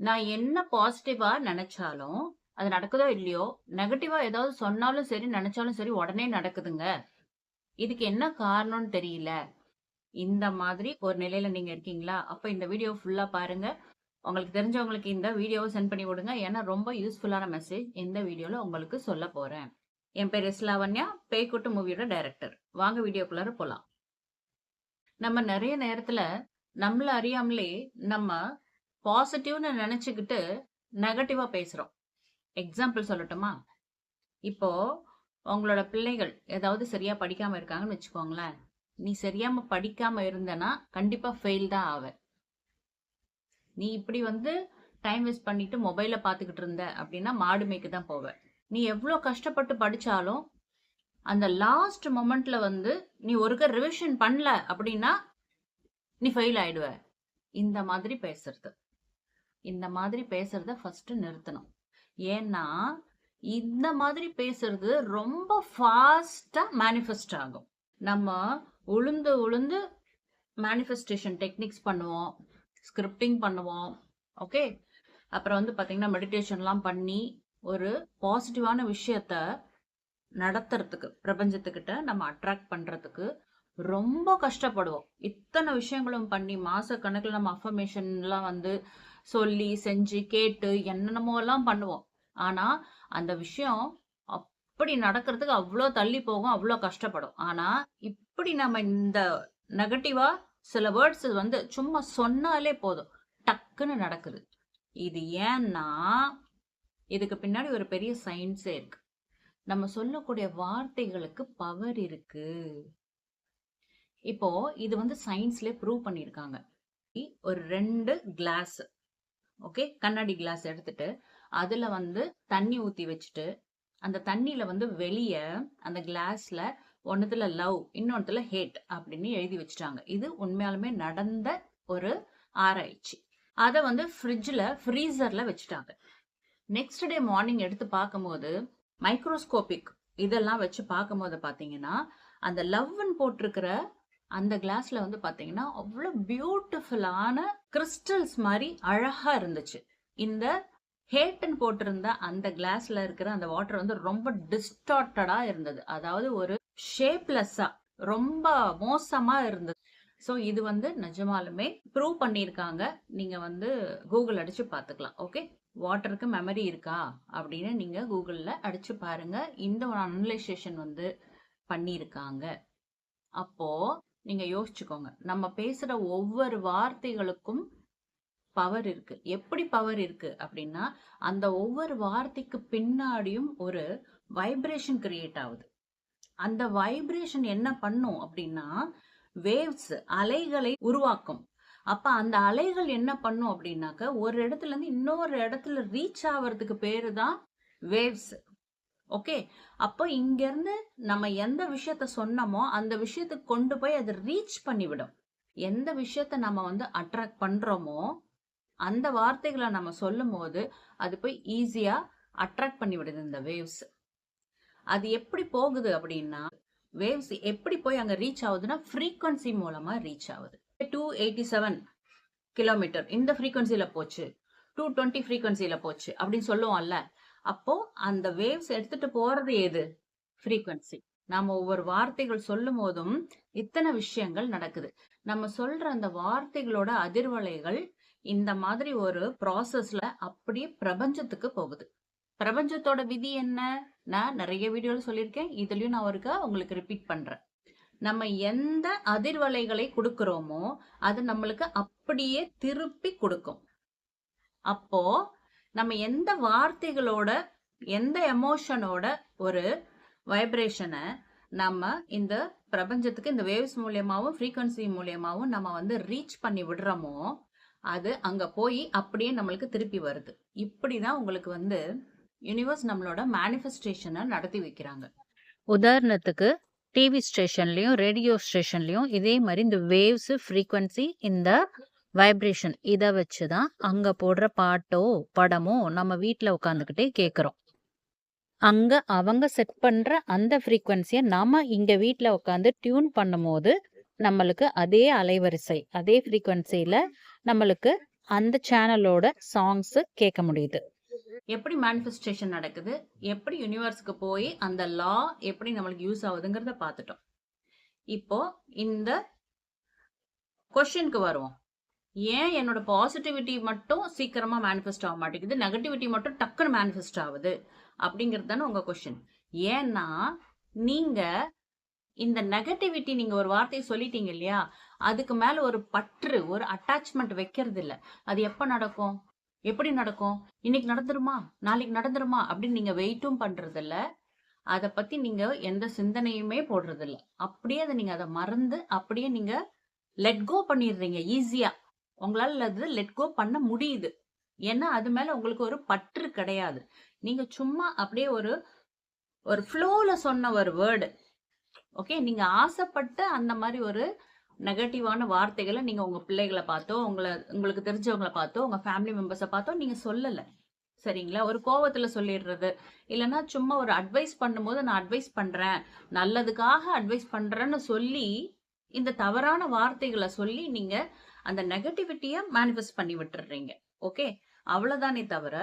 நான் என்ன பாசிட்டிவா நினைச்சாலும் அது நடக்குதோ இல்லையோ, நெகட்டிவா ஏதாவது சொன்னாலும் சரி, நினைச்சாலும் சரி உடனே நடக்குதுங்க. இதுக்கு என்ன காரணம்னு தெரியல. இந்த மாதிரி ஒரு நிலையில நீங்க இருக்கீங்களா? அப்ப இந்த வீடியோ ஃபுல்லா பாருங்க. உங்களுக்கு தெரிஞ்சவங்களுக்கு இந்த வீடியோவை சென்ட் பண்ணி விடுங்க. ஏன்னா ரொம்ப யூஸ்ஃபுல்லான மெசேஜ் இந்த வீடியோல உங்களுக்கு சொல்லப் போறேன். என் பேர் இஸ்லாவன்யா பேய்க்குட்டு மூவியோட டைரக்டர். வாங்க வீடியோக்குள்ளார போலாம். நம்ம நிறைய நேரத்துல நம்மள அறியாமலே நம்ம பாசிட்டிவ்னு நினச்சிக்கிட்டு நெகட்டிவாக பேசுகிறோம் எக்ஸாம்பிள் சொல்லட்டுமா? இப்போது உங்களோட பிள்ளைகள் ஏதாவது சரியாக படிக்காமல் இருக்காங்கன்னு வச்சுக்கோங்களேன். நீ சரியாம படிக்காமல் இருந்தனா கண்டிப்பாக ஃபெயில் தான் ஆவ. நீ இப்படி வந்து டைம் வேஸ்ட் பண்ணிட்டு மொபைலை பார்த்துக்கிட்டு இருந்த அப்படின்னா, மாடு மேய்க்கு தான் போவ. நீ எவ்வளோ கஷ்டப்பட்டு படித்தாலும் அந்த லாஸ்ட் மொமெண்ட்ல வந்து நீ ஒருக்க ரிவிஷன் பண்ணல அப்படின்னா, நீ ஃபெயில் ஆயிடுவ. இந்த மாதிரி பேசுறது. இந்த மாதிரி பேசுறத ஃபர்ஸ்ட் நிறுத்தணும். ஏன்னா, இந்த மாதிரி பேசுறது ரொம்ப ஃபாஸ்டா மேனிஃபெஸ்ட் ஆகும். நம்ம உளுந்து உளுந்து மேனிஃபெஸ்டேஷன் டெக்னிக்ஸ் பண்ணுவோம். ஸ்கிரிப்டிங் பண்ணுவோம். ஓகே. அப்புறம் வந்து பார்த்தீங்கன்னா, மெடிடேஷன்லாம் பண்ணி ஒரு பாசிட்டிவான விஷயத்த நடத்துறதுக்கு, பிரபஞ்சத்துக்கிட்ட நம்ம அட்ராக்ட் பண்ணுறதுக்கு ரொம்ப கஷ்டப்படுவோம். இத்தனை விஷயங்களும் பண்ணி மாதக்கணக்கில் நம்ம அஃபர்மேஷன்லாம் வந்து சொல்லி, செஞ்சு, கேட்டு என்னென்னமோலாம் பண்ணுவோம். ஆனா, அந்த விஷயம் அப்படி நடக்கிறதுக்கு அவ்வளோ தள்ளி போகும். அவ்வளோ கஷ்டப்படும். ஆனா, இப்படி நம்ம இந்த நெகட்டிவா சில வேர்ட்ஸ் வந்து சும்மா சொன்னாலே போதும். டக்குன்னு நடக்குது. இது ஏன்னா, இதுக்கு பின்னாடி ஒரு பெரிய சயின்ஸே இருக்கு. நம்ம சொல்லக்கூடிய வார்த்தைகளுக்கு பவர் இருக்கு. இப்போ இது வந்து சயின்ஸ்ல ப்ரூவ் பண்ணியிருக்காங்க. ஒரு ரெண்டு கிளாஸ் ஓகே. கண்ணாடி கிளாஸ் எடுத்துட்டு, அதுல வந்து தண்ணி ஊத்தி வச்சுட்டு, அந்த தண்ணியில் வந்து வெளிய அந்த கிளாஸ்ல ஒண்ணுத்துல லவ், இன்னொன்னுத்துல ஹேட் அப்படின்னு எழுதி வச்சுட்டாங்க. இது உண்மையாலுமே நடந்த ஒரு ஆராய்ச்சி. அதை வந்து ஃப்ரிட்ஜில் ஃப்ரீசரில் வச்சுட்டாங்க. நெக்ஸ்ட் டே மார்னிங் எடுத்து பார்க்கும்போது, மைக்ரோஸ்கோபிக் இதெல்லாம் வச்சு பார்க்கும்போது பார்த்தீங்கன்னா, அந்த லவ்ன்னு போட்டிருக்கிற அந்த கிளாஸ்ல வந்து பாத்தீங்கன்னா அவ்வளோ பியூட்டிஃபுல்லான கிறிஸ்டல்ஸ் மாதிரி அழகா இருந்துச்சு. இந்த ஹேட்டன் போட்டிருந்த அந்த கிளாஸ்ல இருக்கிற அந்த வாட்டர் வந்து ரொம்ப டிஸ்டார்டடா இருந்தது. அதாவது ஒரு ஷேப்லெஸ்ஸா ரொம்ப மோசமா இருந்தது. ஸோ இது வந்து நிஜமாலுமே ப்ரூவ் பண்ணியிருக்காங்க. நீங்க வந்து கூகுள் அடிச்சு பார்த்துக்கலாம். ஓகே. வாட்டருக்கு மெமரி இருக்கா? அப்படின்னு நீங்க கூகுளில் அடிச்சு பாருங்க. இந்த ஒரு அனலைசேஷன் வந்து பண்ணியிருக்காங்க. அப்போ நீங்க யோசிச்சுக்கோங்க. நம்ம பேசுற ஒவ்வொரு வார்த்தைகளுக்கும் பவர் இருக்கு. எப்படி பவர் இருக்கு அப்படின்னா, அந்த ஒவ்வொரு வார்த்தைக்கு பின்னாடியும் ஒரு வைப்ரேஷன் கிரியேட் ஆகுது அந்த வைப்ரேஷன் என்ன பண்ணும் அப்படின்னா, வேவ்ஸ் அலைகளை உருவாக்கும். அப்ப அந்த அலைகள் என்ன பண்ணும் அப்படின்னாக்க, ஒரு இடத்துல இருந்து இன்னொரு இடத்துல ரீச் ஆகிறதுக்கு பேரு தான் வேவ்ஸ். ஓகே. அப்போ இங்கேருந்து நம்ம எந்த விஷயத்த சொன்னோமோ, அந்த விஷயத்துக்கு கொண்டு போய் அது ரீச் பண்ணிவிடும். எந்த விஷயத்த நம்ம வந்து அட்ராக்ட் பண்றோமோ, அந்த வார்த்தைகளை நம்ம சொல்லும்போது, அது போய் ஈஸியா அட்ராக்ட் பண்ணிவிடுது இந்த வேவ்ஸ். அது எப்படி போகுது அப்படின்னா, வேவ்ஸ் எப்படி போய் அங்க ரீச் ஆகுதுன்னா ஃப்ரீக்வன்சி மூலமா ரீச் ஆகுது டூ எயிட்டி செவன் கிலோமீட்டர் இந்த ஃப்ரீக்வன்சியில் போச்சு. டூ டுவெண்ட்டி ஃப்ரீக்வன்சியில் போச்சு அப்படின்னு சொல்லுவோம்ல. அப்போ அந்த வேவ்ஸ் எடுத்துட்டு போறது எது? ஃப்ரீக்வன்சி நாம ஒவ்வொரு வார்த்தைகள் சொல்லும் போதும் இத்தனை விஷயங்கள் நடக்குது. நம்ம சொல்ற அந்த வார்த்தைகளோட அதிர்வலைகள் இந்த மாதிரி ஒரு ப்ராசஸ்ல அப்படியே பிரபஞ்சத்துக்கு போகுது. பிரபஞ்சத்தோட விதி என்ன? நான் நிறைய வீடியோல சொல்லியிருக்கேன். இதுலயும் நான் ஒருக்கா உங்களுக்கு ரிப்பீட் பண்றேன். நம்ம எந்த அதிர்வலைகளை கொடுக்கிறோமோ அது நம்மளுக்கு அப்படியே திருப்பி கொடுக்கும் அப்போ நம்ம எந்த வார்த்தைகளோட, எந்த எமோஷனோட ஒரு வைப்ரேஷனை நம்ம இந்த பிரபஞ்சத்துக்கு இந்த வேவ்ஸ் மூலியமாகவும் ஃப்ரீக்வன்சி மூலியமாகவும் நம்ம வந்து ரீச் பண்ணி விடுறோமோ, அது அங்கே போய் அப்படியே நம்மளுக்கு திருப்பி வருது. இப்படி தான் உங்களுக்கு வந்து யுனிவர்ஸ் நம்மளோட மேனிஃபெஸ்டேஷனை நடத்தி வைக்கிறாங்க. உதாரணத்துக்கு டிவி ஸ்டேஷன்லேயும் ரேடியோ ஸ்டேஷன்லேயும் இதே மாதிரி இந்த வேவ்ஸ், ஃப்ரீக்வன்சி இந்த வைப்ரேஷன் இதை வச்சு தான் அங்கே போடுற பாட்டோ, படமோ நம்ம வீட்டில் உட்காந்துக்கிட்டே கேட்குறோம். அங்கே அவங்க செட் பண்ணுற அந்த ஃப்ரீக்வென்சிய நம்ம இங்கே வீட்டில் உட்காந்து டியூன் பண்ணும்போது, நம்மளுக்கு அதே அலைவரிசை, அதே ஃப்ரீக்குவென்சியில் நம்மளுக்கு அந்த சேனலோட சாங்ஸு கேட்க முடியுது. எப்படி மேனிஃபெஸ்டேஷன் நடக்குது? எப்படி யூனிவர்ஸ்க்கு போய் அந்த லா எப்படி நம்மளுக்கு யூஸ் ஆகுதுங்கிறத பார்த்துட்டோம். இப்போ இந்த கொஷினுக்கு வருவோம். ஏன் என்னோட பாசிட்டிவிட்டி மட்டும் சீக்கிரமா மேனிஃபெஸ்ட் ஆக மாட்டேங்குது? நெகட்டிவிட்டி மட்டும் டக்குன்னு மேனிஃபெஸ்ட் ஆகுது. அப்படிங்கிறது தானே உங்க கொஷின் ஏன்னா நீங்க இந்த நெகட்டிவிட்டி நீங்க ஒரு வார்த்தையை சொல்லிட்டீங்க இல்லையா? அதுக்கு மேல ஒரு பற்று ஒரு அட்டாச்மெண்ட் வைக்கிறது இல்ல. அது எப்ப நடக்கும்? எப்படி நடக்கும்? இன்னைக்கு நடந்துருமா? நாளைக்கு நடந்துருமா? அப்படின்னு நீங்க வெயிட்டும் பண்றது இல்ல. அதை பத்தி நீங்க எந்த சிந்தனையுமே போடுறது இல்ல. அப்படியே அதை நீங்க அதை மறந்து அப்படியே நீங்க லெட் கோ பண்ணிடுறீங்க ஈஸியா உங்களால் அது லெட் கோ பண்ண முடியுது. ஏன்னா அது மேல உங்களுக்கு ஒரு பற்று கிடையாது. நீங்க சும்மா அப்படியே ஒரு ஒரு ஃப்ளோல சொன்ன ஒரு வேர்டு ஓகே நீங்க ஆசைப்பட்டு அந்த மாதிரி ஒரு நெகட்டிவான வார்த்தைகளை நீங்க உங்க பிள்ளைகளை பார்த்தோ உங்களை உங்களுக்கு தெரிஞ்சவங்களை பார்த்தோ உங்க ஃபேமிலி மெம்பர்ஸை பார்த்தோ நீங்க சொல்லலை. சரிங்களா? ஒரு கோவத்துல சொல்லிடுறது. இல்லைன்னா சும்மா ஒரு அட்வைஸ் பண்ணும்போது நான் அட்வைஸ் பண்றேன். நல்லதுக்காக அட்வைஸ் பண்றேன்னு சொல்லி இந்த தவறான வார்த்தைகளை சொல்லி நீங்க அந்த நெகட்டிவிட்டியை மேனிஃபெஸ்ட் பண்ணி விட்டுறீங்க. ஓகே அவ்வளவுதானே தவிர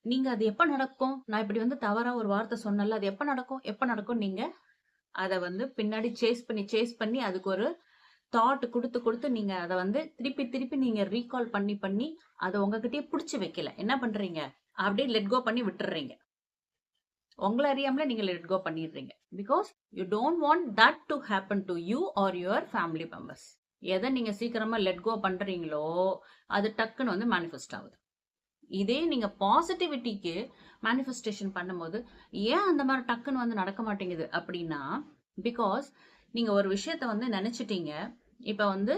நீங்க அது எப்ப நடக்கும்? நான் இப்படி வந்து தவறா ஒரு வார்த்தை சொன்னல அது எப்ப நடக்கும்? எப்ப நடக்கும் நீங்க அதை வந்து பின்னாடி சேஸ் பண்ணி சேஸ் பண்ணி அதுக்கு ஒரு தாட் கொடுத்து கொடுத்து நீங்க அதை வந்து திருப்பி திருப்பி நீங்க ரீகால் பண்ணி பண்ணி அதை உங்ககிட்டயே பிடிச்சி வைக்கல. என்ன பண்றீங்க? அப்படியே லெட் கோ பண்ணி விட்டுறீங்க. உங்களை அறியாமலே நீங்க லெட் கோ பண்ணிடுறீங்க. Because you don't want that to happen to you or your family members எதை நீங்கள் சீக்கிரமாக லெட் கோ பண்ணுறீங்களோ அது டக்குன்னு வந்து மேனிஃபெஸ்ட் ஆகுது. இதே நீங்கள் பாசிட்டிவிட்டிக்கு மேனிஃபெஸ்டேஷன் பண்ணும்போது ஏன் அந்த மாதிரி டக்குன்னு வந்து நடக்க மாட்டேங்குது அப்படின்னா பிகாஸ் நீங்கள் ஒரு விஷயத்த வந்து நினச்சிட்டீங்க. இப்போ வந்து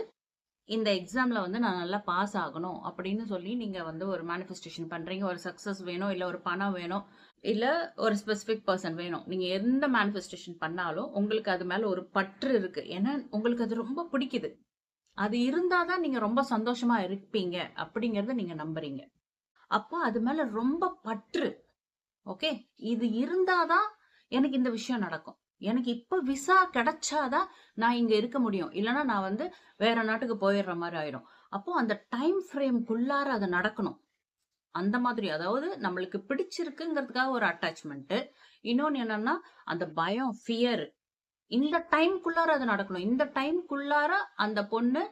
இந்த எக்ஸாமில் வந்து நான் நல்லா பாஸ் ஆகணும் அப்படின்னு சொல்லி நீங்கள் வந்து ஒரு மேனிஃபெஸ்டேஷன் பண்ணுறீங்க ஒரு சக்ஸஸ் வேணும் இல்லை ஒரு பணம் வேணும் இல்லை ஒரு ஸ்பெசிஃபிக் பர்சன் வேணும். நீங்கள் எந்த மேனிஃபெஸ்டேஷன் பண்ணாலும் உங்களுக்கு அது மேலே ஒரு பற்று இருக்குது ஏன்னா உங்களுக்கு அது ரொம்ப பிடிக்குது. அது இருந்தாதான் நீங்க ரொம்ப சந்தோஷமா இருப்பீங்க அப்படிங்கறத நீங்க நம்புறீங்க. அப்போ அது மேல ரொம்ப பற்று. ஓகே? இது இருந்தாதான் எனக்கு இந்த விஷயம் நடக்கும். எனக்கு இப்ப விசா கிடைச்சாதான் நான் இங்க இருக்க முடியும். இல்லைன்னா நான் வந்து வேற நாட்டுக்கு போயிடுற மாதிரி ஆயிடும். அப்போ அந்த டைம் ஃப்ரேம்குள்ளார அது நடக்கணும். அந்த மாதிரி அதாவது நம்மளுக்கு பிடிச்சிருக்குங்கிறதுக்காக ஒரு அட்டாச்மெண்ட் இன்னொன்னு என்னன்னா அந்த பயம் ஃபியர் இந்த டைம்குள்ளார அது நடக்கணும். இந்த டைம்குள்ளார அந்த பொண்ணு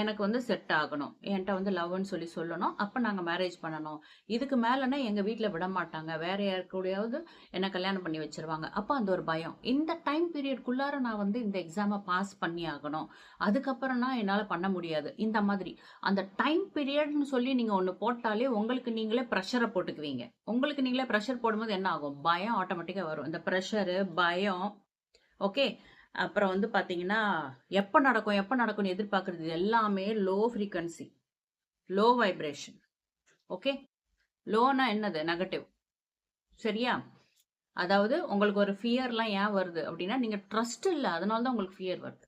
எனக்கு வந்து செட் ஆகணும். என்கிட்ட வந்து லவ்னு சொல்லி சொல்லணும். அப்போ நாங்கள் மேரேஜ் பண்ணணும். இதுக்கு மேலேனா எங்கள் வீட்டில் விட மாட்டாங்க. வேற யாருக்கூடையாவது என்னை கல்யாணம் பண்ணி வச்சிருவாங்க. அப்போ அந்த ஒரு பயம். இந்த டைம் பீரியட்குள்ளார நான் வந்து இந்த எக்ஸாமை பாஸ் பண்ணி ஆகணும். அதுக்கப்புறம்னா என்னால் பண்ண முடியாது. இந்த மாதிரி. அந்த டைம் பீரியட்னு சொல்லி நீங்கள் ஒன்று போட்டாலே உங்களுக்கு நீங்களே ப்ரெஷரை போட்டுக்குவீங்க. உங்களுக்கு நீங்களே ப்ரெஷர் போடும்போது என்ன ஆகும்? பயம் ஆட்டோமேட்டிக்காக வரும். இந்த ப்ரெஷரு பயம் ஓகே? அப்புறம் வந்து பார்த்தீங்கன்னா எப்போ நடக்கும் எப்போ நடக்கும்னு எதிர்பார்க்குறது எல்லாமே low frequency low vibration okay? லோனா என்னது? நெகட்டிவ் சரியா? அதாவது உங்களுக்கு ஒரு ஃபியர்லாம் ஏன் வருது அப்படின்னா நீங்கள் ட்ரஸ்ட் இல்லை அதனால தான் உங்களுக்கு ஃபியர் வருது.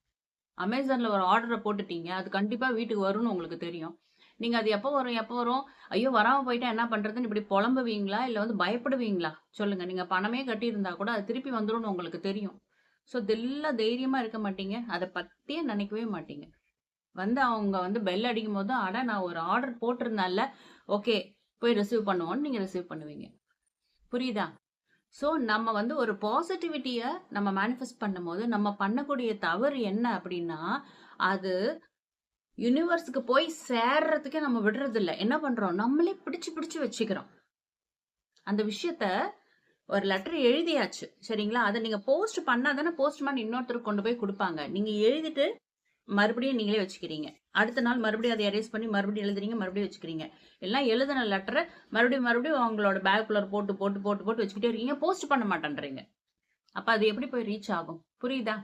அமேசானில் ஒரு ஆர்டரை போட்டுட்டீங்க அது கண்டிப்பாக வீட்டுக்கு வரும்னு உங்களுக்கு தெரியும். நீங்கள் அது எப்போ வரும் எப்போ வரும்? ஐயோ வராமல் போயிட்டா என்ன பண்ணுறதுன்னு இப்படி புலம்புவீங்களா? இல்லை வந்து பயப்படுவீங்களா? சொல்லுங்கள் நீங்கள் பணமே கட்டியிருந்தா கூட அது திருப்பி வந்துடும் உங்களுக்கு தெரியும். ஸோ இதெல்லாம் தைரியமாக இருக்க மாட்டீங்க. அதை பற்றியே நினைக்கவே மாட்டீங்க. வந்து அவங்க வந்து பெல் அடிக்கும் போது அட நான் ஒரு ஆர்டர் போட்டிருந்தால ஓகே போய் ரிசீவ் பண்ணுவோன்னு நீங்கள் ரிசீவ் பண்ணுவீங்க. புரியுதா? ஸோ நம்ம வந்து ஒரு பாசிட்டிவிட்டியை நம்ம மேனிஃபெஸ்ட் பண்ணும்போது நம்ம பண்ணக்கூடிய தவறு என்ன அப்படின்னா அது யூனிவர்ஸுக்கு போய் சேர்றதுக்கே நம்ம விடுறதில்ல. என்ன பண்ணுறோம் நம்மளே பிடிச்சு பிடிச்சு வச்சுக்கிறோம். அந்த விஷயத்த ஒரு லெட்டர் எழுதியாச்சு சரிங்களா? அதை நீங்கள் போஸ்ட் பண்ணால் தானே போஸ்ட்மேன் இன்னொருத்தருக்கு கொண்டு போய் கொடுப்பாங்க. நீங்கள் எழுதிட்டு மறுபடியும் நீங்களே வச்சுக்கிறீங்க. அடுத்த நாள் மறுபடியும் அதை எரேஸ் பண்ணி மறுபடியும் எழுதுறீங்க மறுபடியும் வச்சுக்கிறீங்க. எல்லாம் எழுதின லெட்டரை மறுபடியும் மறுபடியும் அவங்களோட பேக்குள்ள போட்டு போட்டு போட்டு போட்டு வச்சுக்கிட்டே இருக்கீங்க. போஸ்ட் பண்ண மாட்டேன்றீங்க. அப்போ அது எப்படி போய் ரீச் ஆகும்? புரியுதா?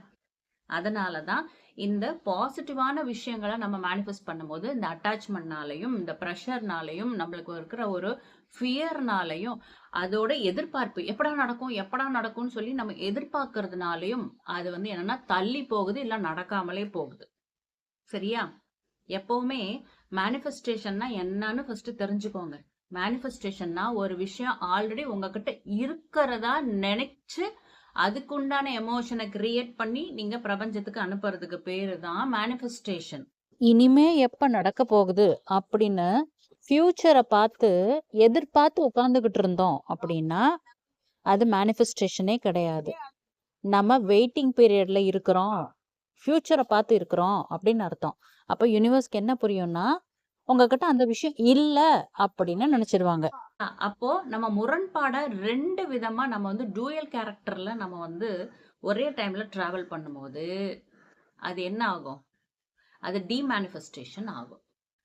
அதனால தான் இந்த பாசிட்டிவான விஷயங்களை நம்ம மேனிஃபெஸ்ட் பண்ணும்போது இந்த அட்டாச்மெண்ட்னாலையும் இந்த ப்ரெஷர்னாலையும் நம்மளுக்கு இருக்கிற ஒரு ஃபியர்னாலையும் அதோட எதிர்பார்ப்பு எப்படா நடக்கும் எப்படா நடக்கும்னு சொல்லி நம்ம எதிர்பார்க்கறதுனாலையும் அது வந்து என்னன்னா தள்ளி போகுது இல்லை நடக்காமலே போகுது. சரியா? எப்பவுமே மேனிஃபெஸ்டேஷன்னா என்னன்னு ஃபர்ஸ்ட் தெரிஞ்சுக்கோங்க. மேனிஃபெஸ்டேஷன்னா ஒரு விஷயம் ஆல்ரெடி உங்ககிட்ட இருக்கிறதா நினைச்சு அதுக்குண்டான எமோஷனை கிரியேட் பண்ணி நீங்க பிரபஞ்சத்துக்கு அனுப்புறதுக்கு பேரு தான் மேனிஃபெஸ்டேஷன் இனிமே எப்ப நடக்க போகுது அப்படின்னு ஃபியூச்சரை பார்த்து எதிர்பார்த்து உட்காந்துக்கிட்டு இருந்தோம் அப்படின்னா அது மேனிஃபெஸ்டேஷனே கிடையாது. நம்ம வெயிட்டிங் பீரியட்ல இருக்கிறோம். ஃபியூச்சரை பார்த்து இருக்கிறோம் அப்படின்னு அர்த்தம். அப்போ யூனிவர்ஸ்க்கு என்ன புரியும்னா உங்ககிட்ட அந்த விஷயம் இல்ல அப்படின்னு நினைச்சிருவாங்க. அப்போ நம்ம முரண்பாடை ரெண்டு விதமா நம்ம வந்து டூயல் கேரக்டர்ல நம்ம வந்து ஒரே டைம்ல டிராவல் பண்ணும்போது அது என்ன ஆகும்? அது டிமேனிஃபெஸ்டேஷன் ஆகும்.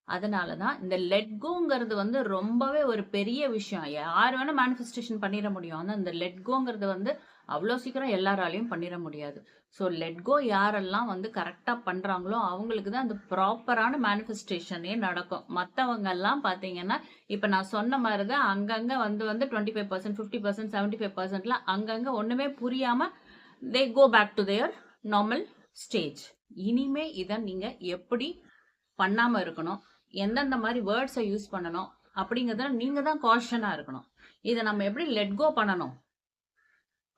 அதனால தான் இந்த லெட்கோங்கிறது வந்து ரொம்பவே ஒரு பெரிய விஷயம். யார் வேணால் மேனிஃபெஸ்டேஷன் பண்ணிட முடியும். ஆனால் இந்த லெட் கோங்கிறது வந்து அவ்வளோ சீக்கிரம் எல்லாராலையும் பண்ணிட முடியாது. ஸோ லெட்கோ யாரெல்லாம் வந்து கரெக்டாக பண்ணுறாங்களோ அவங்களுக்கு தான் அந்த ப்ராப்பரான மேனிஃபெஸ்டேஷனே நடக்கும். மற்றவங்கெல்லாம் பார்த்தீங்கன்னா இப்போ நான் சொன்ன மாதிரி தான் அங்கங்கே வந்து வந்து twenty five percent fifty percent seventy five பர்சன்ட்லாம் அங்கங்கே ஒன்றுமே புரியாமல் they go back to their normal stage இனிமே இதை நீங்கள் எப்படி பண்ணாமல் இருக்கணும்? எந்தெந்த மாதிரி வேர்ட்ஸை யூஸ் பண்ணணும் அப்படிங்கிறதுல நீங்கள் தான் காஷனாக இருக்கணும். இதை நம்ம எப்படி லெட் கோ பண்ணணும்?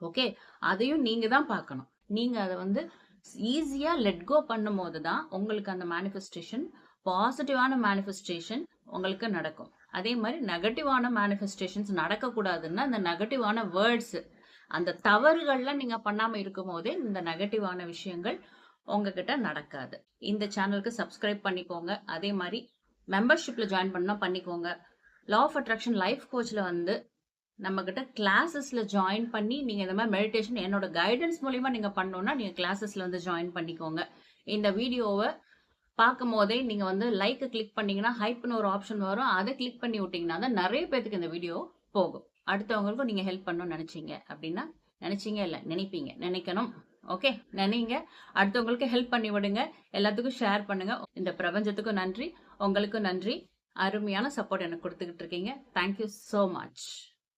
ஓகே அதையும் நீங்கள் தான் பார்க்கணும். நீங்கள் அதை வந்து ஈஸியாக லெட் கோ பண்ணும்போது தான் உங்களுக்கு அந்த மேனிஃபெஸ்டேஷன் பாசிட்டிவான மேனிஃபெஸ்டேஷன் உங்களுக்கு நடக்கும். அதே மாதிரி நெகட்டிவான மேனிஃபெஸ்டேஷன்ஸ் நடக்கக்கூடாதுன்னா அந்த நெகட்டிவான வேர்ட்ஸ் அந்த தவறுகள்லாம் நீங்கள் பண்ணாமல் இருக்கும் போதே இந்த நெகட்டிவான விஷயங்கள் உங்ககிட்ட நடக்காது. இந்த சேனலுக்கு சப்ஸ்கிரைப் பண்ணிக்கோங்க. அதே மாதிரி மெம்பர்ஷிப்பில் ஜாயின் பண்ணால் பண்ணிக்கோங்க. லா ஆஃப் அட்ராக்ஷன் லைஃப் கோச்சில் வந்து நம்மக்கிட்ட கிளாஸஸில் ஜாயின் பண்ணி நீங்கள் இந்த மாதிரி மெடிடேஷன் என்னோட கைடன்ஸ் மூலிமா நீங்கள் பண்ணோன்னா நீங்கள் கிளாஸஸில் வந்து ஜாயின் பண்ணிக்கோங்க. இந்த வீடியோவை பார்க்கும் போதே நீங்கள் வந்து லைக்கை கிளிக் பண்ணீங்கன்னா ஹைப்னு ஒரு ஆப்ஷன் வரும். அதை கிளிக் பண்ணி விட்டிங்கன்னா தான் நிறைய பேர்த்துக்கு இந்த வீடியோ போகும். அடுத்தவங்களுக்கும் நீங்கள் ஹெல்ப் பண்ணணும்னு நினச்சிங்க அப்படின்னா நினச்சிங்க இல்லை நினைப்பீங்க. நினைக்கணும். ஓகே நினைங்க. அடுத்தவங்களுக்கு ஹெல்ப் பண்ணி விடுங்க. எல்லாத்துக்கும் ஷேர் பண்ணுங்க. இந்த பிரபஞ்சத்துக்கும் நன்றி. உங்களுக்கும் நன்றி. அருமையான சப்போர்ட் எனக்கு கொடுத்துக்கிட்டு இருக்கீங்க. Thank you so much